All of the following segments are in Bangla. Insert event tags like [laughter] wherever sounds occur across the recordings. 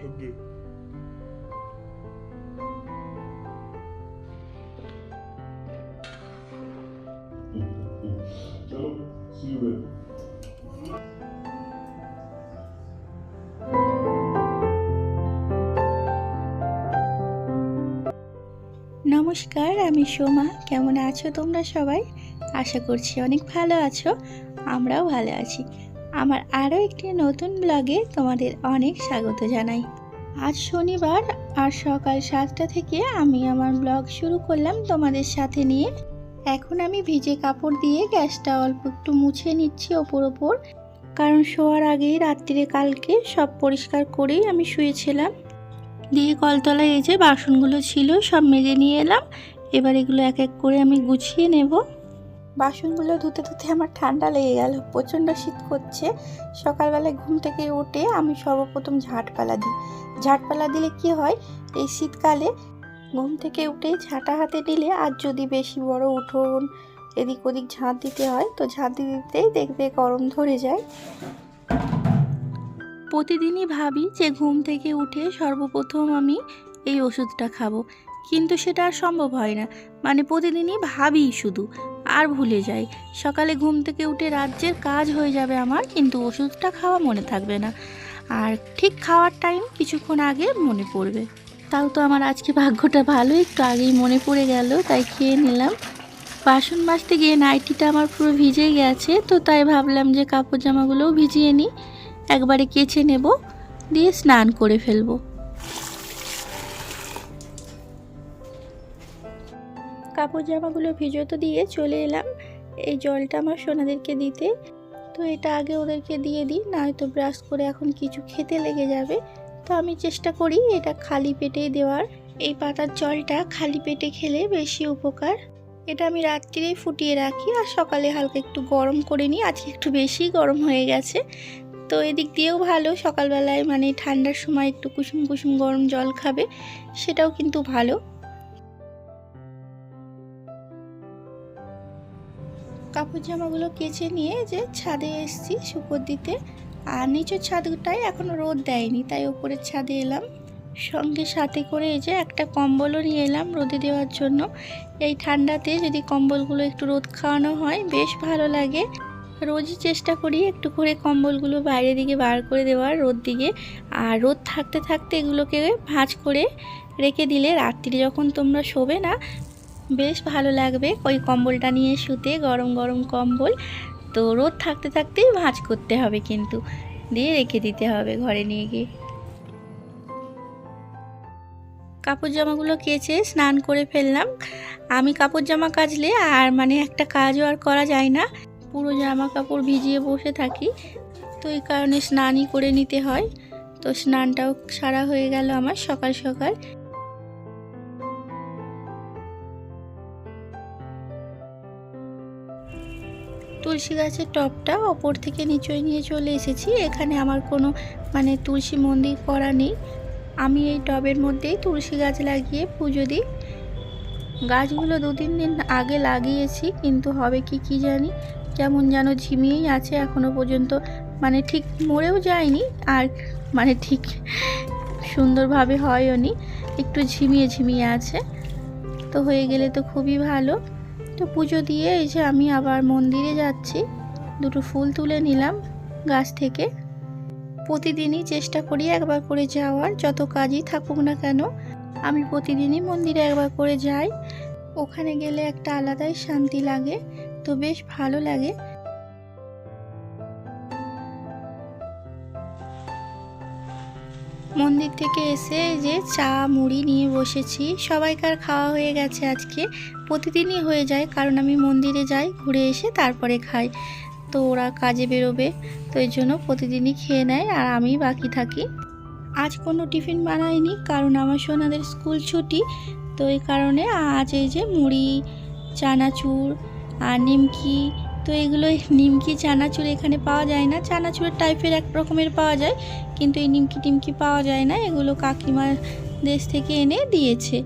চলো নমস্কার আমি সোমা। কেমন আছো তোমরা সবাই? আশা করছি অনেক ভালো আছো। আমরাও ভালো আছি। আমার আরও একটি নতুন ব্লগে তোমাদের অনেক স্বাগত জানাই। আজ শনিবার আর সকাল সাতটা থেকে আমি আমার ব্লগ শুরু করলাম তোমাদের সাথে নিয়ে। এখন আমি ভিজে কাপড় দিয়ে গ্যাসটা অল্প একটু মুছে নিচ্ছি ওপর ওপর। কারণ শোয়ার আগেই রাত্রিরে কালকে সব পরিষ্কার করেই আমি শুয়েছিলাম। দিয়ে কলতলায় এই যে বাসনগুলো ছিল সব মেজে নিয়ে এলাম। এবার এগুলো এক এক করে আমি গুছিয়ে নেব। বাসনগুলো ধুতে ধুতে আমার ঠান্ডা লেগে গেল। প্রচণ্ড শীত করছে। সকালবেলায় ঘুম থেকে উঠে আমি সর্বপ্রথম ঝাঁটপালা দিই। ঝাঁটপালা দিলে কি হয়? এই শীতকালে ঘুম থেকে উঠে ঝাঁটা হাতে নিলে আর যদি বেশি বড় উঠোন এদিক ওদিক ঝাঁট দিতে হয়, তো ঝাঁট দিতে দিতেই দেখবে গরম ধরে যায়। প্রতিদিনই ভাবি যে ঘুম থেকে উঠে সর্বপ্রথম আমি এই ওষুধটা খাব। কিন্তু সেটা আর সম্ভব হয় না। মানে প্রতিদিনই ভাবি শুধু। আর ভুলে যাই। সকালে ঘুম থেকে উঠে রাজ্যের কাজ হয়ে যাবে আমার, কিন্তু ওষুধটা খাওয়া মনে থাকবে না। আর ঠিক খাওয়ার টাইম কিছুক্ষণ আগে মনে পড়বে। তাও তো আমার আজকে ভাগ্যটা ভালো একটু আগেই মনে পড়ে গেল, তাই খেয়ে নিলাম। বাসন মাজতে গিয়ে নাইটিটা আমার পুরো ভিজে গেছে, তো তাই ভাবলাম যে কাপড় জামাগুলোও ভিজিয়ে নিই। একবারে কেচে নেব, দিয়ে স্নান করে ফেলব। কাপড় জামাগুলো ভিজোতে দিয়ে চলে এলাম। এই জলটা আমার সোনাদেরকে দিতে। তো এটা আগে ওদেরকে দিয়ে দিই, নয়তো ব্রাশ করে এখন কিছু খেতে লেগে যাবে। তো আমি চেষ্টা করি এটা খালি পেটেই দেওয়ার। এই পাতার জলটা খালি পেটে খেলে বেশি উপকার। এটা আমি রাত্রিরেই ফুটিয়ে রাখি আর সকালে হালকা একটু গরম করে নিই। আজকে একটু বেশি গরম হয়ে গেছে। তো এদিক দিয়েও ভালো, সকালবেলায় মানে ঠান্ডার সময় একটু কুসুম কুসুম গরম জল খাবে, সেটাও কিন্তু ভালো। কাপড় জামাগুলো কেচে নিয়ে যে ছাদে এসেছি শুকর দিতে। আর নিচের ছাদটায় এখনও রোদ দেয়নি, তাই ওপরের ছাদে এলাম। সঙ্গে সাথে করে এই যে একটা কম্বলও নিয়ে এলাম রোদে দেওয়ার জন্য। এই ঠান্ডাতে যদি কম্বলগুলো একটু রোদ খাওয়ানো হয়, বেশ ভালো লাগে। রোজই চেষ্টা করি একটু করে কম্বলগুলো বাইরের দিকে বার করে দেওয়ার রোদ দিকে। আর রোদ থাকতে থাকতে এগুলোকে ভাঁজ করে রেখে দিলে রাত্রি যখন তোমরা শোবে না বেশ ভালো লাগবে। ওই কম্বলটা নিয়ে শুতে, গরম গরম কম্বল। তো রোদ থাকতে থাকতেই ভাঁজ করতে হবে কিন্তু। দিয়ে রেখে দিতে হবে ঘরে নিয়ে গিয়ে। কাপড় জামাগুলো কেচে স্নান করে ফেললাম। আমি কাপড় জামা কাচলে আর মানে একটা কাজও আর করা যায় না। পুরো জামা কাপড় ভিজিয়ে বসে থাকি। তো এই কারণে স্নানই করে নিতে হয়। তো স্নানটাও সারা হয়ে গেল আমার সকাল সকাল। তুলসী গাছের টপটা ওপর থেকে নিচয় নিয়ে চলে এসেছি। এখানে আমার কোনো মানে তুলসী মন্দির করা নেই। আমি এই টবের মধ্যেই তুলসী গাছ লাগিয়ে পুজো দিই। গাছগুলো দু তিন দিন আগে লাগিয়েছি, কিন্তু হবে কি কি জানি? কেমন যেন ঝিমিয়েই আছে এখনও পর্যন্ত। মানে ঠিক মরেও যায়নি, আর মানে ঠিক সুন্দরভাবে হয়ও নি একটু ঝিমিয়ে ঝিমিয়ে আছে। তো হয়ে গেলে তো খুবই ভালো। তো পুজো দিয়ে এই যে আমি আবার মন্দিরে যাচ্ছি। দুটো ফুল তুলে নিলাম গাছ থেকে। প্রতিদিনই চেষ্টা করি একবার করে যাওয়ার, যত কাজই থাকুক না কেন, আমি প্রতিদিনই মন্দিরে একবার করে যাই। ওখানে গেলে একটা আলাদাই শান্তি লাগে, তো বেশ ভালো লাগে। মন্দির থেকে এসে যে চা, মুড়ি নিয়ে বসেছি। সবাইকার খাওয়া হয়ে গেছে আজকে। প্রতিদিনই হয়ে যায়, কারণ আমি মন্দিরে যাই, ঘুরে এসে তারপরে খাই। তো ওরা কাজে বেরোবে, তো এই জন্য প্রতিদিনই খেয়ে নেয় আর আমি বাকি থাকি। আজ কোনো টিফিন বানাইনি, কারণ আমার সোনাদের স্কুল ছুটি। তো এই কারণে আজ এই যে মুড়ি, চানাচুর আর নিমকি তো এগুলো নিমকি, চানাচুর এখানে পাওয়া যায় না। চানাচুরের টাইপের এক রকমের পাওয়া যায়, কিন্তু এই নিমকি টিমকি পাওয়া যায় না। এগুলো কাকিমার দেশ থেকে এনে দিয়েছে।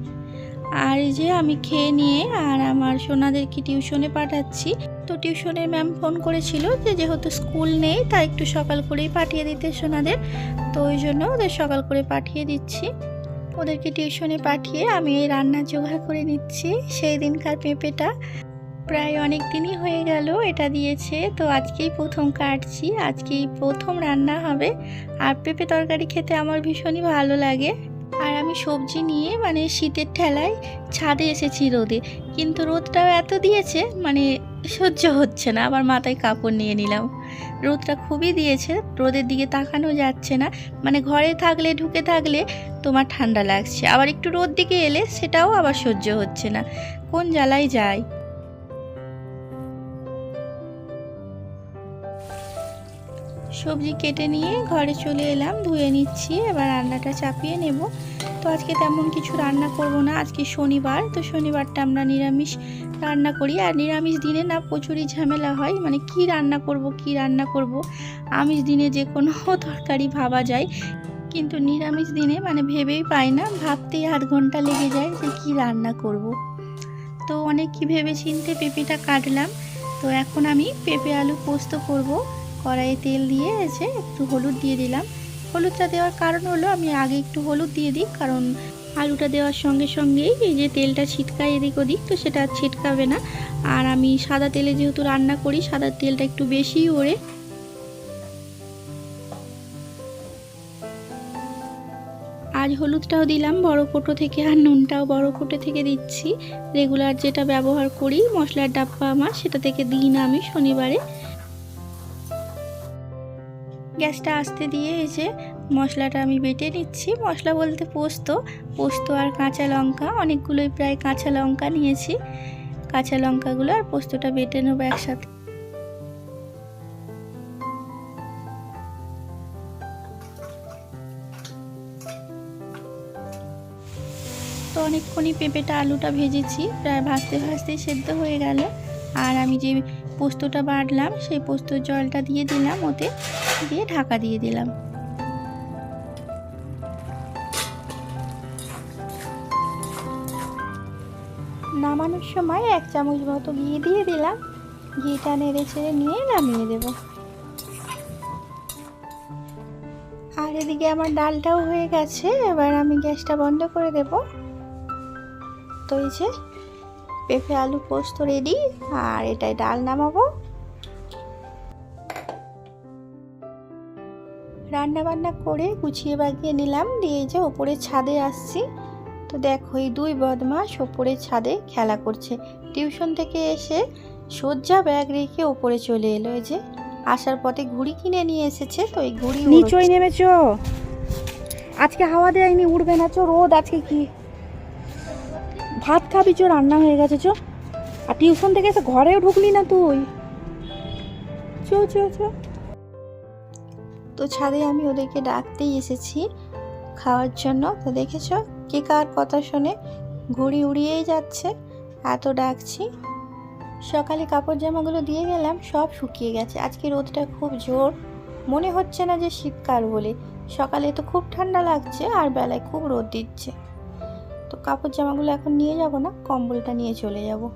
আর এই যে আমি খেয়ে নিয়ে আর আমার সোনাদেরকে টিউশনে পাঠাচ্ছি। তো টিউশনের ম্যাম ফোন করেছিল যে যেহেতু স্কুল নেই তা একটু সকাল করেই পাঠিয়ে দিতে সোনাদের। তো ওই জন্য ওদের সকাল করে পাঠিয়ে দিচ্ছি। ওদেরকে টিউশনে পাঠিয়ে আমি এই রান্না জোগাড় করে নিচ্ছি। সেই দিনকার পেঁপেটা। প্রায় অনেক দিনই হয়ে গেল, এটা দিয়েছে। তো আজকেই প্রথম কাটছি, আজকেই প্রথম রান্না হবে। আর পেঁপে তরকারি খেতে আমার ভীষণই ভালো লাগে। আর আমি সবজি নিয়ে মানে শীতের ঠেলায় ছাদে এসেছি রোদে। কিন্তু রোদটাও এত দিয়েছে মানে সহ্য হচ্ছে না। আবার মাথায় কাপড় নিয়ে নিলাম। রোদটা খুবই দিয়েছে, রোদের দিকে তাকানো যাচ্ছে না। মানে ঘরে থাকলে, ঢুকে থাকলে তোমার ঠান্ডা লাগছে। আবার একটু রোদ দিকে এলে সেটাও আবার সহ্য হচ্ছে না। কোন জ্বালায় যায় সবজি কেটে নিয়ে ঘরে চলে এলাম, ধুয়ে নিচ্ছি, এবার রান্নাটা চাপিয়ে নেব। তো আজকে তেমন কিছু রান্না করব না, আজকে শনিবার, তো শনিবারটা আমরা নিরামিষ রান্না করি। আর নিরামিষ দিনে না প্রচুরই ঝামেলা হয় মানে কি রান্না করব, কি রান্না করব, আমিষ দিনে যে কোনো [laughs] তরকারি ভাবা যায়। কিন্তু নিরামিষ দিনে মানে ভেবেই পাই না, ভাবতেই আধ ঘণ্টা লেগে যায় যে কি রান্না করব। তো অনেক কি ভেবে চিনতে পেঁপেটা কাটলাম, তো এখন আমি পেঁপে আলু পোস্ত করব। কড়াইয়ে তেল দিয়ে এসে একটু হলুদ দিয়ে দিলাম। হলুদটা দেওয়ার কারণ হলো আমি আগে একটু হলুদ দিয়ে দিই, কারণ আলুটা দেওয়ার সঙ্গে সঙ্গেই এই যে তেলটা ছিটকায় এদিক ওদিক, তো সেটা ছিটকাবে না। আর আমি সাদা তেলে যেহেতু রান্না করি, সাদা তেলটা একটু বেশিই ওড়ে। আজ হলুদটাও দিলাম বড় কোটো থেকে, আর নুনটাও বড় কোটো থেকে দিচ্ছি। রেগুলার যেটা ব্যবহার করি, মশলার ডাব্বা আমার, সেটা থেকে দিই না আমি শনিবারে। গ্যাসটা আস্তে দিয়ে এসে মশলাটা আমি বেটে নিচ্ছি। মশলা বলতে পোস্ত। পোস্ত আর কাঁচা লঙ্কা, অনেকগুলোই প্রায় কাঁচা লঙ্কা নিয়েছি। কাঁচা লঙ্কাগুলো আর পোস্তটা বেটে নেব একসাথে। তো অনেকক্ষণই পেঁপেটা, আলুটা ভেজেছি। প্রায় ভাজতে ভাজতেই সেদ্ধ হয়ে গেল। আর আমি যে পোস্তটা বাটলাম, সেই পোস্তর জলটা দিয়ে দিলাম ওতে। দিয়ে ঢাকা দিয়ে দিলাম। নামানোর সময় এক চামচ মতো ঘি দিয়ে দিলাম। ঘিটা নেড়ে ছেড়ে নিয়ে নামিয়ে দেব। আর এদিকে আমার ডালটাও হয়ে গেছে। এবার আমি গ্যাসটা বন্ধ করে দেব। তো এই যে পেঁপে আলু পোস্ত রেডি আর এটাই ডাল নামাবো। রান্না বান্না করে গুছিয়ে বাগিয়ে নিলাম। দিয়ে যে ওপরে ছাদে আসছি। তো দেখো এই দুই বদমাস ওপরে ছাদে খেলা করছে। টিউশন থেকে এসে সজ্জা ব্যাগ রেখে ওপরে চলে এলো। এই যে আসার পথে ঘুড়ি কিনে নিয়ে এসেছে তো এই ঘুড়ি নিচই নেমেছো? আজকে হাওয়া দেয়নি উঠবে না। চো রোদ আজকে কি? ভাত খাবি চো রান্না হয়ে গেছে চো। আর টিউশন থেকে এসে ঘরেও ঢুকলি না তুই। চো চো চো। তো ছাদে আমি ওদেরকে ডাকতেই এসেছি খাওয়ার জন্য। তো দেখেছ কে কার কথা শুনে ঘুড়ি উড়িয়েই যাচ্ছে। এত ডাকছি। সকালে কাপড় জামাগুলো দিয়ে গেলাম, সব শুকিয়ে গেছে। আজকে রোদটা খুব জোর। মনে হচ্ছে না যে শীতকাল বলে। সকালে তো খুব ঠান্ডা লাগছে আর বেলায় খুব রোদ দিচ্ছে। তো কাপড় জামাগুলো এখন নিয়ে যাব না, কম্বলটা নিয়ে চলে যাব।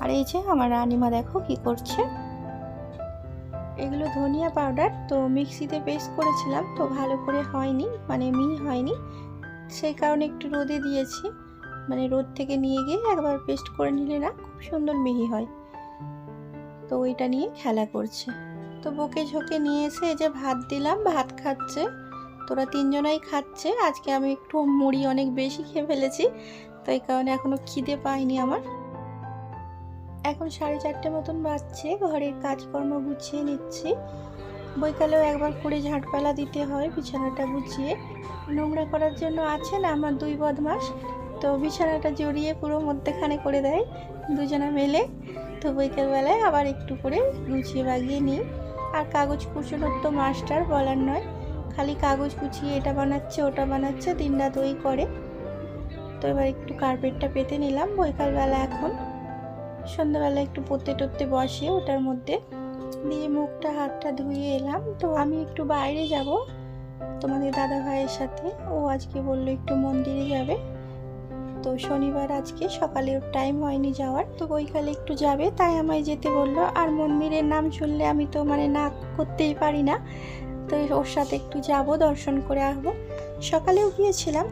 আর এই যে আমার রানিমা দেখো কি করছে। এগুলো ধনিয়া পাউডার তো মিক্সিতে পেস্ট করেছিলাম, তো ভালো করে হয়নি মানে মিহি হয়নি। সেই কারণে একটু রোদে দিয়েছি মানে রোদ থেকে নিয়ে গিয়ে একবার পেস্ট করে নিলে না খুব সুন্দর মিহি হয়। তো ওইটা নিয়ে খেলা করছে। তো বকে ঝোঁকে নিয়ে এসে যে ভাত দিলাম, ভাত খাচ্ছে, তোরা তিনজনাই খাচ্ছে, আজকে আমি একটু মুড়ি অনেক বেশি খেয়ে ফেলেছি, তো এই কারণে এখনও খিদে পাইনি আমার। এখন সাড়ে চারটে মতন বাজছে, ঘরের কাজকর্ম গুছিয়ে নিচ্ছি। বৈকালেও একবার করে ঝাঁটপালা দিতে হয়, বিছানাটা গুছিয়ে। নোংরা করার জন্য আছে না আমার দুই বদমাস তো বিছানাটা জড়িয়ে পুরো মধ্যেখানে করে দেয় দুজনা মেলে। তো বৈকালবেলায় আবার একটু করে গুছিয়ে বাগিয়ে নিই। আর কাগজ কুচোনোর তো মাস্টার বলার নয়। খালি কাগজ কুচিয়ে এটা বানাচ্ছে, ওটা বানাচ্ছে দিন রাত ওই করে। তো এবার একটু কার্পেটটা পেতে নিলাম, বৈকালবেলা এখন। সন্ধ্যাবেলা একটু পড়তে টরতে বসে, ওটার মধ্যে দিয়ে মুখটা, হাতটা ধুয়ে এলাম। তো আমি একটু বাইরে যাব তোমাদের দাদা ভাইয়ের সাথে। ও আজকে বলল একটু মন্দিরে যাবে। তো শনিবার আজকে সকালে ওর টাইম হয়নি যাওয়ার। তো বৈকালে একটু যাবে, তাই আমায় যেতে বলল। আর মন্দিরের নাম শুনলে আমি তো মানে না করতেই পারি না। তো ওর সাথে একটু যাব, দর্শন করে আসব। সকালেও গিয়েছিলাম।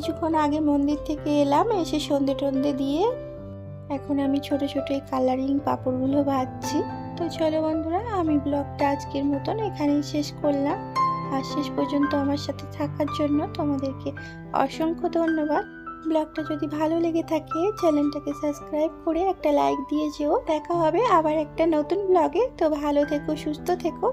কিছুক্ষণ আগে মন্দির থেকে এলাম, এসে সন্ধে টন্ধে দিয়ে এখন আমি ছোট ছোট এই কালারিং পাপড়গুলো ভাজছি। তো চলো বন্ধুরা, আমি ব্লগটা আজকের মতন এখানেই শেষ করলাম। আর শেষ পর্যন্ত আমার সাথে থাকার জন্য তোমাদেরকে অসংখ্য ধন্যবাদ। ব্লগটা যদি ভালো লেগে থাকে, চ্যানেলটাকে সাবস্ক্রাইব করে একটা লাইক দিয়ে যেও। দেখা হবে আবার একটা নতুন ব্লগে। তো ভালো থেকো, সুস্থ থেকো।